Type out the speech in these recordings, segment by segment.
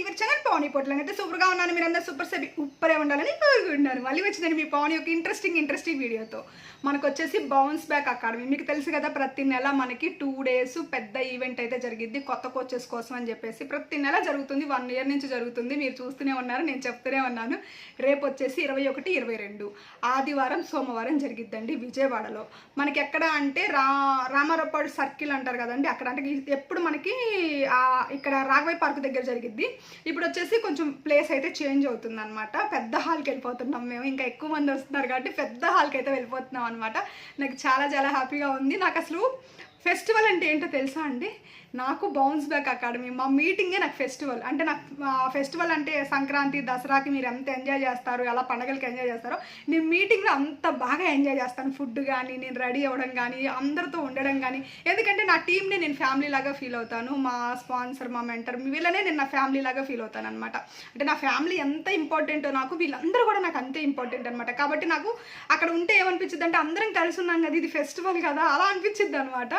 Your channel పవని పొట్లంగా అయితే సూపర్గా ఉన్నాను. మీరు సూపర్ సెబి ఉప్పరే ఉండాలని కోరుకుంటున్నాను మళ్ళీ వచ్చిందని మీ పవన్ యొక్క ఇంట్రెస్టింగ్ ఇంట్రెస్టింగ్ వీడియోతో మనకు వచ్చేసి బౌన్స్ బ్యాక్ అకాడమీ మీకు తెలుసు కదా ప్రతి నెల మనకి టూ డేస్ పెద్ద ఈవెంట్ అయితే జరిగిద్ది. కొత్త కోచెస్ కోసం అని చెప్పేసి. ప్రతి నెల జరుగుతుంది. వన్ ఇయర్ నుంచి జరుగుతుంది. మీరు చూస్తూనే ఉన్నారు. నేను చెప్తూనే ఉన్నాను. రేపు వచ్చేసి ఇరవై ఒకటి ఇరవై రెండు. ఆదివారం సోమవారం జరిగిద్దండి విజయవాడలో. మనకి ఎక్కడ అంటే రా రామారపాడు సర్కిల్ అంటారు కదండి. అక్కడ అంటే ఎప్పుడు మనకి ఇక్కడ రాఘవయ్య పార్క్ దగ్గర జరిగిద్ది. ఇప్పుడు వచ్చేసి కొంచెం ప్లేస్ అయితే చేంజ్ అవుతుంది అనమాట పెద్ద హాల్కి వెళ్ళిపోతున్నాం మేము. ఇంకా ఎక్కువ మంది వస్తున్నారు కాబట్టి పెద్ద హాల్కి అయితే వెళ్ళిపోతున్నాం అనమాట నాకు చాలా చాలా హ్యాపీగా ఉంది. నాకు అసలు ఫెస్టివల్ అంటే ఏంటో తెలుసా అండి? నాకు బౌన్స్ బ్యాక్ అకాడమీ మా మీటింగే నాకు ఫెస్టివల్ అంటే నాకు ఫెస్టివల్ అంటే సంక్రాంతి దసరాకి మీరు ఎంత ఎంజాయ్ చేస్తారు ఎలా పండగలకి ఎంజాయ్ చేస్తారో నేను మీటింగ్లో అంత బాగా ఎంజాయ్ చేస్తాను. ఫుడ్ కానీ నేను రెడీ అవ్వడం కానీ అందరితో ఉండడం కానీ ఎందుకంటే నా టీంని నేను ఫ్యామిలీ లాగా ఫీల్ అవుతాను. మా స్పాన్సర్ మా మెంటర్ వీళ్ళనే నేను నా ఫ్యామిలీ లాగా ఫీల్ అవుతాను అనమాట అంటే నా ఫ్యామిలీ ఎంత ఇంపార్టెంటో నాకు వీళ్ళందరూ కూడా నాకు అంతే ఇంపార్టెంట్ అనమాట కాబట్టి నాకు అక్కడ ఉంటే ఏమనిపించింది అంటే అందరం కలిసి ఉన్నాం కదా ఇది ఫెస్టివల్ కదా అలా అనిపించింది అనమాట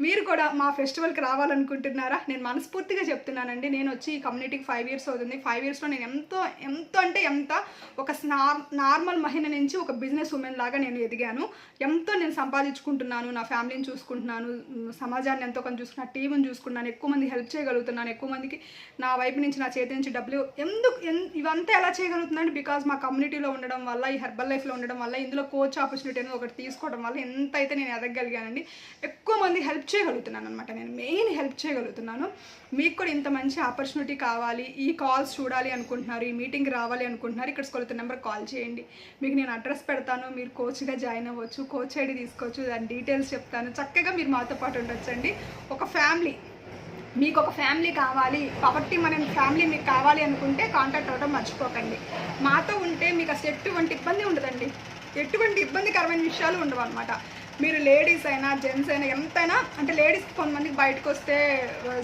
మీరు కూడా మా ఫెస్టివల్కి రావాలనుకుంటున్నారా? నేను మనస్ఫూర్తిగా చెప్తున్నానండి. నేను వచ్చి ఈ కమ్యూనిటీకి ఫైవ్ ఇయర్స్ అవుతుంది. ఫైవ్ ఇయర్స్లో నేను ఎంతో ఎంతో అంటే ఎంత ఒక నార్ నార్మల్ మహిళ నుంచి ఒక బిజినెస్ ఉమెన్ లాగా నేను ఎదిగాను. ఎంతో నేను సంపాదించుకుంటున్నాను. నా ఫ్యామిలీని చూసుకుంటున్నాను. సమాజాన్ని ఎంతో కొంచెం చూసుకున్నా టీవీని చూసుకున్నాను. ఎక్కువ మంది హెల్ప్ చేయగలుగుతున్నాను. ఎక్కువ మందికి నా వైపు నుంచి నా చేతి నుంచి డబ్బులు ఎందుకు ఇవంతా ఎలా చేయగలుగుతున్నాను బికాజ్ మా కమ్యూనిటీలో ఉండడం వల్ల ఈ హెర్బల్ లైఫ్లో ఉండడం వల్ల ఇందులో కోచ్ ఆపర్చునిటీ అనేది ఒకటి తీసుకోవడం వల్ల ఎంత అయితే నేను ఎదగగలిగానండి. ఎక్కువ మంది హెల్ప్ చేయగలుగుతున్నాను అనమాట నేను మెయిన్ హెల్ప్ చేయగలుగుతున్నాను. మీకు కూడా ఇంత మంచి ఆపర్చునిటీ కావాలి ఈ కాల్స్ చూడాలి అనుకుంటున్నారు ఈ మీటింగ్ రావాలి అనుకుంటున్నారు ఇక్కడ స్కూల్తో నెంబర్ కాల్ చేయండి. మీకు నేను అడ్రస్ పెడతాను మీరు కోచ్గా జాయిన్ అవ్వచ్చు కోచ్ ఐడి తీసుకోవచ్చు దాని డీటెయిల్స్ చెప్తాను. చక్కగా మీరు మాతో పాటు ఉండొచ్చండి. ఒక ఫ్యామిలీ మీకు ఒక ఫ్యామిలీ కావాలి పవర్టీ మన ఫ్యామిలీ మీకు కావాలి అనుకుంటే కాంటాక్ట్ అవ్వడం మర్చిపోకండి. మాతో ఉంటే మీకు అసలు ఎటువంటి ఇబ్బంది ఉండదండి. ఎటువంటి ఇబ్బందికరమైన విషయాలు ఉండవు అనమాట మీరు లేడీస్ అయినా జెంట్స్ అయినా ఎంతైనా అంటే లేడీస్ కొంతమందికి బయటకు వస్తే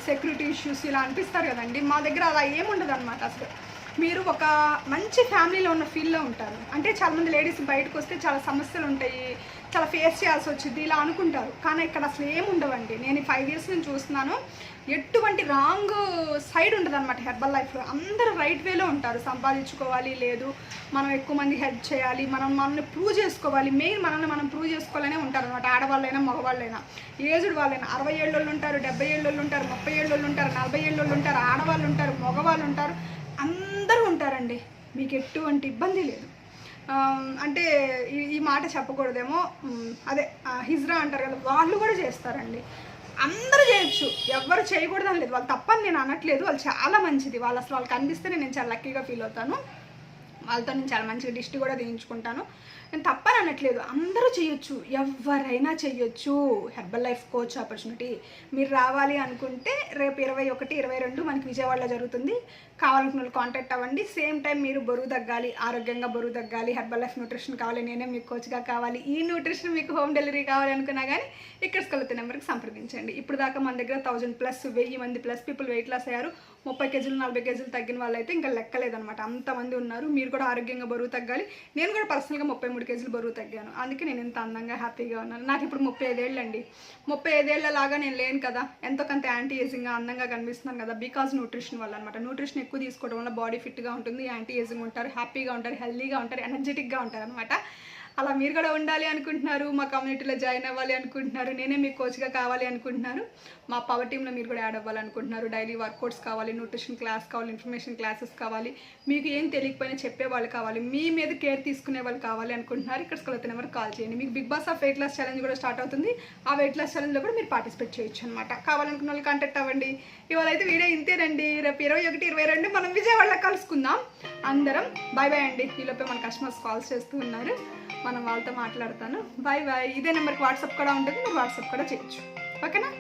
సెక్యూరిటీ ఇష్యూస్ ఇలా అనిపిస్తారు కదండి. మా దగ్గర అలా ఏముండదు అనమాట అసలు. మీరు ఒక మంచి ఫ్యామిలీలో ఉన్న ఫీల్లో ఉంటారు. అంటే చాలామంది లేడీస్ బయటకు వస్తే చాలా సమస్యలు ఉంటాయి చాలా ఫేస్ చేయాల్సి వచ్చింది ఇలా అనుకుంటారు. కానీ ఇక్కడ అసలు ఏముండవండి నేను ఫైవ్ ఇయర్స్ నుంచి చూస్తున్నాను. ఎటువంటి రాంగ్ సైడ్ ఉండదు అనమాట హెర్బల్ లైఫ్లో అందరూ రైట్ వేలో ఉంటారు. సంపాదించుకోవాలి లేదు. మనం ఎక్కువ మంది హెల్ప్ చేయాలి మనం మనల్ని ప్రూవ్ చేసుకోవాలి. మెయిన్ మనల్ని మనం ప్రూవ్ చేసుకోవాలనే ఉంటారు అనమాట ఆడవాళ్ళైనా మగవాళ్ళైనా. ఏజ్డ్ వాళ్ళైనా. అరవై ఏళ్ళు ఉంటారు డెబ్బై ఏళ్ళు ఉంటారు ముప్పై ఏళ్ళోళ్ళు ఉంటారు నలభై ఏళ్ళు ఉంటారు ఆడవాళ్ళు ఉంటారు మగవాళ్ళు ఉంటారు. అందరూ ఉంటారండి. మీకు ఎటువంటి ఇబ్బంది లేదు. అంటే ఈ ఈ మాట చెప్పకూడదేమో. అదే హిజ్రా అంటారు కదా వాళ్ళు కూడా చేస్తారండి. అందరూ చేయొచ్చు. ఎవరు చేయకూడదని లేదు. వాళ్ళు తప్పని నేను అనట్లేదు. వాళ్ళు చాలా మంచిది. వాళ్ళు అసలు వాళ్ళకి కనిపిస్తే నేను చాలా లక్కీగా ఫీల్ అవుతాను. వాళ్ళతో నేను చాలా మంచిగా దిష్టి కూడా తీయించుకుంటాను. నేను తప్పని అనట్లేదు అందరూ చేయొచ్చు ఎవరైనా చేయొచ్చు హెర్బల్ లైఫ్ కోచ్ ఆపర్చునిటీ. మీరు రావాలి అనుకుంటే రేపు ఇరవై ఒకటి ఇరవై రెండు మనకి విజయవాడలో జరుగుతుంది. కావాలనుకున్న వాళ్ళు కాంటాక్ట్ అవ్వండి. సేమ్ టైం మీరు బరువు తగ్గాలి ఆరోగ్యంగా బరువు తగ్గాలి హెర్బల్ లైఫ్ న్యూట్రిషన్ కావాలి నేనే మీకు కోచ్గా కావాలి ఈ న్యూట్రిషన్ మీకు హోమ్ డెలివరీ కావాలి అనుకున్నా కానీ ఇక్కడ స్కలుత నెంబర్కి సంప్రదించండి. ఇప్పుడు దాకా మన దగ్గర థౌజండ్ ప్లస్ వెయ్యి మంది ప్లస్ పీపుల్ వెయిట్ లాస్ అయ్యారు. ముప్పై కేజీలు నలభై కేజీలు తగ్గిన వాళ్ళు అయితే ఇంకా లెక్కలేదనమాట అంతమంది ఉన్నారు. మీరు కూడా ఆరోగ్యంగా బరువు తగ్గాలి. నేను కూడా పర్సనల్గా ముప్పై మూడు కేజీలు బరువు తగ్గాను. అందుకే నేను ఇంత అందంగా హ్యాపీగా ఉన్నాను. నాకు ఇప్పుడు ముప్పై ఐదేళ్ళు అండి ముప్పై ఐదేళ్ళ లాగా నేను లేను కదా. ఎంతో కొంత యాంటీ ఏజింగ్గా అందంగా కనిపిస్తున్నాను కదా. బికాజ్ న్యూట్రిషన్ వల్ల అనమాట న్యూట్రిషన్ ఎక్కువ తీసుకోవడం వల్ల బాడీ ఫిట్గా ఉంటుంది. యాంటీ ఏజింగ్ ఉంటారు. హ్యాపీగా ఉంటారు. హెల్తీగా ఉంటారు. ఎనర్జెటిక్గా ఉంటారు అనమాట అలా మీరు కూడా ఉండాలి అనుకుంటున్నారు మా కమ్యూనిటీలో జాయిన్ అవ్వాలి అనుకుంటున్నారు నేనే మీ కోచ్గా కావాలి అనుకుంటున్నారు మా పవర్ టీంలో మీరు కూడా యాడ్ అవ్వాలనుకుంటున్నారు డైలీ వర్కౌట్స్ కావాలి న్యూట్రిషన్ క్లాస్ కావాలి ఇన్ఫర్మేషన్ క్లాసెస్ కావాలి మీకు ఏం తెలియకపోయినా చెప్పే వాళ్ళు కావాలి మీ మీద కేర్ తీసుకునే వాళ్ళు కావాలి అనుకుంటున్నారు ఇక్కడ స్కూల్ నెంబర్ కాల్ చేయండి. మీకు big boss of weight loss challenge కూడా స్టార్ట్ అవుతుంది ఆ వెయిట్ లాస్ ఛాలెంజ్లో కూడా మీరు పార్టిసిపేట్ చేయొచ్చు అనమాట కావాలనుకున్న వాళ్ళు కాంటాక్ట్ అవ్వండి. ఇవాళ అయితే వీడియో ఇంతేనండి. రేపు ఇరవై ఒకటి ఇరవై రెండు మనం విజయవాడలో కలుసుకుందాం. అందరం బాయ్ బాయ్ అండి. ఈలోపే మన కస్టమర్స్ కాల్స్ చేస్తూ ఉన్నారు. మనం వాళ్ళతో మాట్లాడతాను. బాయ్ బాయ్ ఇదే నెంబర్కి వాట్సాప్ కూడా ఉంటుంది. మీరు వాట్సాప్ కూడా చేయొచ్చు. ఓకేనా?